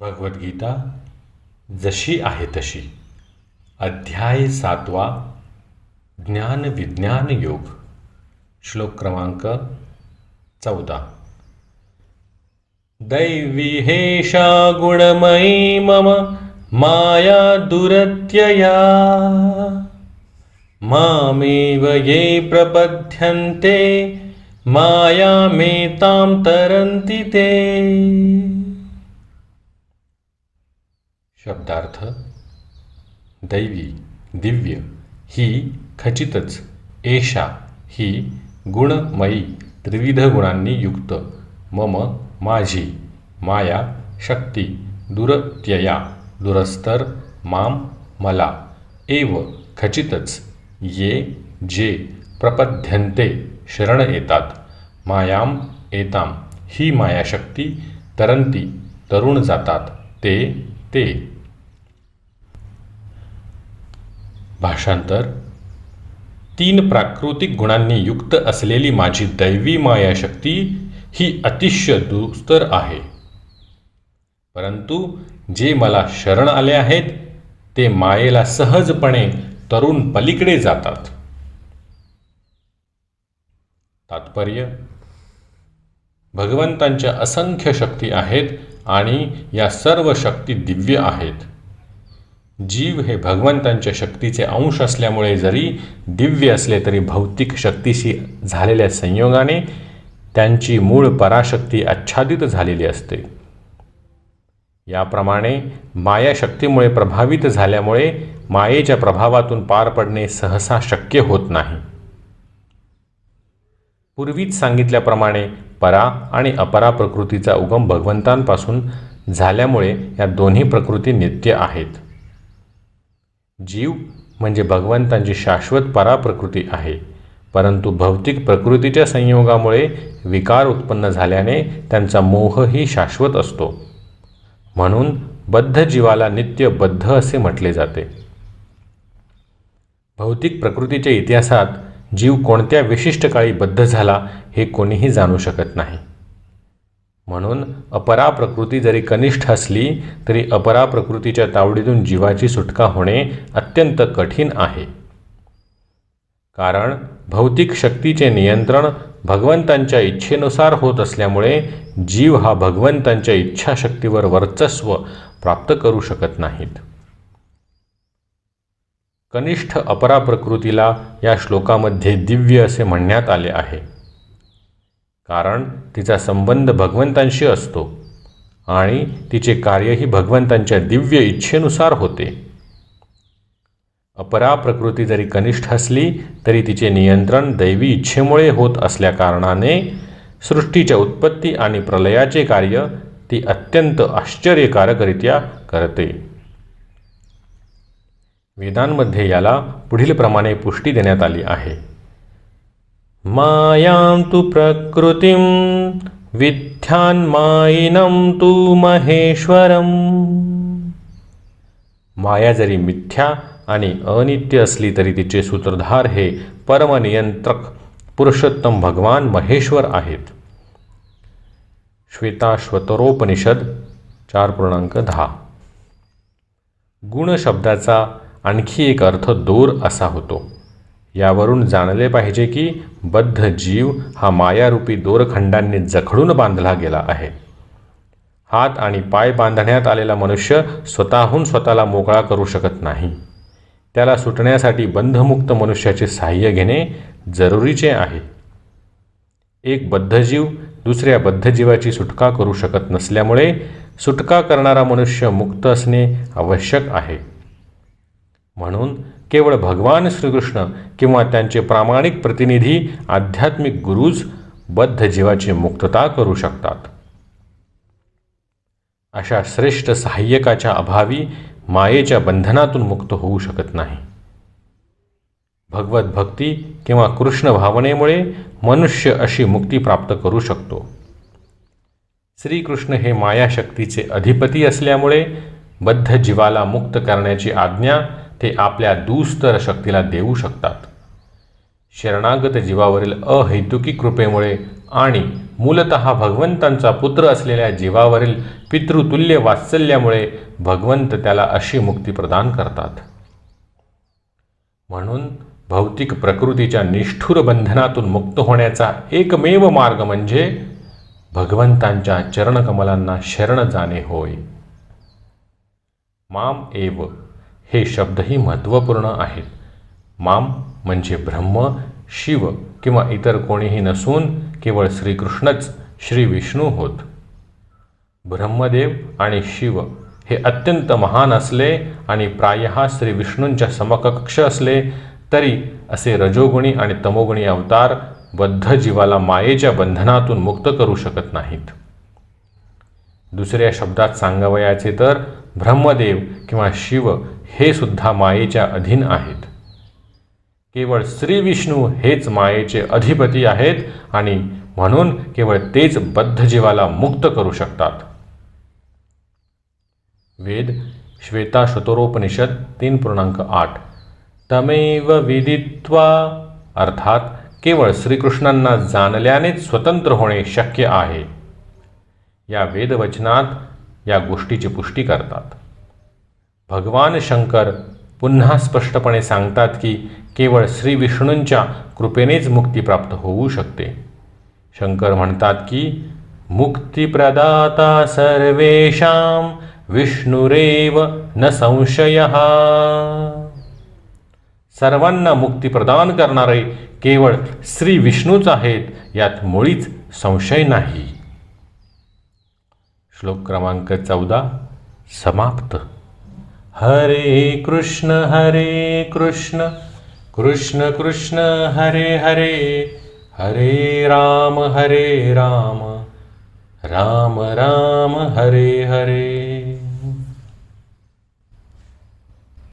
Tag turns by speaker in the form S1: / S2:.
S1: भगवद्गीता जशी आहे तशी. अध्याय सातवा ज्ञान विज्ञान योग. श्लोक क्रमांक चौदा. दैवी हेषा गुणमयी मम माया दुरत्यया. मामेव ये प्रपद्यन्ते मायामेतां तरन्ति ते. शब्दार्थ दैवी दिव्य ही खचितच एषा ही गुणमयी त्रिविध गुणांनी युक्त मम माझी माया शक्ती दुरत्यया दुरस्तर माम मला एव खचितच ये जे प्रपद्यन्ते शरण येतात मायाम एताम ही मायाशक्ती तरंती तरुण जातात ते ते. भाषांतर. तीन प्राकृतिक गुणांनी युक्त असलेली माझी दैवी मायाशक्ती ही अतिशय दुस्तर आहे. परंतु जे मला शरण आले आहेत ते मायेला सहजपणे तरुण पलीकडे जातात. तात्पर्य भगवंतांच्या असंख्य शक्ती आहेत आणि या सर्व शक्ती दिव्य आहेत. जीव हे भगवंतांच्या शक्तीचे अंश असल्यामुळे जरी दिव्य असले तरी भौतिक शक्तीशी झालेल्या संयोगाने त्यांची मूळ पराशक्ती आच्छादित झालेली असते. याप्रमाणे मायाशक्तीमुळे प्रभावित झाल्यामुळे मायेच्या प्रभावातून पार पडणे सहसा शक्य होत नाही. पूर्वीच सांगितल्याप्रमाणे परा आणि अपरा प्रकृतीचा उगम भगवंतांपासून झाल्यामुळे या दोन्ही प्रकृती नित्य आहेत. जीव म्हणजे भगवंतांची शाश्वत परा प्रकृती आहे. परंतु भौतिक प्रकृतीच्या संयोगामुळे विकार उत्पन्न झाल्याने त्यांचा मोहही शाश्वत असतो. म्हणून बद्ध जीवाला नित्य बद्ध असे म्हटले जाते. भौतिक प्रकृतीच्या इतिहासात जीव कोणत्या विशिष्ट काळी बद्ध झाला हे कोणीही जाणू शकत नाही. म्हणून अपरा प्रकृती जरी कनिष्ठ असली तरी अपरा प्रकृतीच्या तावडीतून जीवाची सुटका होणे अत्यंत कठीण आहे. कारण भौतिक शक्तीचे नियंत्रण भगवंतांच्या इच्छेनुसार होत असल्यामुळे जीव हा भगवंतांच्या इच्छाशक्तीवर वर्चस्व प्राप्त करू शकत नाहीत. कनिष्ठ अपरा प्रकृतीला या श्लोकामध्ये दिव्य असे म्हणण्यात आले आहे. कारण तिचा संबंध भगवंतांशी असतो आणि तिचे कार्यही भगवंतांच्या दिव्य इच्छेनुसार होते. अपरा प्रकृती जरी कनिष्ठ असली तरी तिचे नियंत्रण दैवी इच्छेमुळे होत असल्याकारणाने सृष्टीच्या उत्पत्ती आणि प्रलयाचे कार्य ती अत्यंत आश्चर्यकारकरित्या करते. वेदांमध्ये याला पुढीलप्रमाणे पुष्टी देण्यात आली आहे. मायां तु प्रकृतिं विद्यान्मायिनं तु महेश्वरम्। माया जरी मिथ्या आणि अनित्य असली तरी तिचे सूत्रधार हे परमनियंत्रक पुरुषोत्तम भगवान महेश्वर आहेत. श्वेताश्वतरोपनिषद चार पूर्णांक दहा. गुण शब्दाचा आणखी एक अर्थ दूर असा होतो. यावरून जाणले पाहिजे की बद्ध जीव हा मायारूपी दोरखंडांनी जखडून बांधला गेला आहे. हात आणि पाय बांधण्यात आलेला मनुष्य स्वतःहून स्वतःला मोकळा करू शकत नाही. त्याला सुटण्यासाठी बंधमुक्त मनुष्याचे सहाय्य घेणे जरुरीचे आहे. एक बद्धजीव दुसऱ्या बद्धजीवाची सुटका करू शकत नसल्यामुळे सुटका करणारा मनुष्य मुक्त असणे आवश्यक आहे. म्हणून केवळ भगवान श्रीकृष्ण किंवा त्यांचे प्रामाणिक प्रतिनिधी आध्यात्मिक गुरुज बद्ध जीवाची मुक्तता करू शकतात. अशा श्रेष्ठ सहाय्यकाच्या अभावी मायेच्या बंधनातून मुक्त होऊ शकत नाही. भगवत भक्ती किंवा कृष्ण भावनेमुळे मनुष्य अशी मुक्ती प्राप्त करू शकतो. श्रीकृष्ण हे मायाशक्तीचे अधिपती असल्यामुळे बद्ध जीवाला मुक्त करण्याची आज्ञा ते आपल्या दुस्तर शक्तीला देऊ शकतात. शरणागत जीवावरील अहैतुकी कृपेमुळे आणि मूलत भगवंतांचा पुत्र असलेल्या जीवावरील पितृतुल्य वात्सल्यामुळे भगवंत त्याला अशी मुक्ती प्रदान करतात. म्हणून भौतिक प्रकृतीच्या निष्ठुर बंधनातून मुक्त होण्याचा एकमेव मार्ग म्हणजे भगवंतांच्या चरणकमलांना शरण जाणे होय. माम एव हे शब्दही महत्त्वपूर्ण आहेत. माम म्हणजे ब्रह्म शिव किंवा इतर कोणीही नसून केवळ श्रीकृष्णच श्री विष्णू होत. ब्रह्मदेव आणि शिव हे अत्यंत महान असले आणि प्रायः श्री विष्णूंच्या समकक्ष असले तरी असे रजोगुणी आणि तमोगुणी अवतार बद्ध जीवाला मायेच्या बंधनातून मुक्त करू शकत नाहीत. दुसऱ्या शब्दात सांगावयाचे तर ब्रह्मदेव किंवा शिव हे सुद्धा मायेच्या अधीन आहेत. केवळ श्री विष्णू हेच मायेचे अधिपती आहेत आणि म्हणून केवळ तेच बद्ध जीवाला मुक्त करू शकतात. वेद श्वेता शतोरोपनिषद तीन पूर्णांक आठ. तमेव विदित्वा अर्थात केवळ श्रीकृष्णांना जाणल्यानेच स्वतंत्र होणे शक्य आहे. या वेदवचनात या गोष्टीची पुष्टी करतात. भगवान शंकर पुन्हा स्पष्टपणे सांगतात की केवळ श्री विष्णूंच्या कृपेनेच मुक्ती प्राप्त होऊ शकते. शंकर म्हणतात की मुक्तिप्रदाता सर्वेषां विष्णुरेव न संशय. सर्वांना मुक्ती प्रदान करणारे केवळ श्री विष्णूच आहेत यात मुळीच संशय नाही. श्लोक क्रमांक चौदा समाप्त. हरे कृष्ण हरे कृष्ण कृष्ण कृष्ण हरे हरे हरे राम हरे राम राम राम हरे हरे.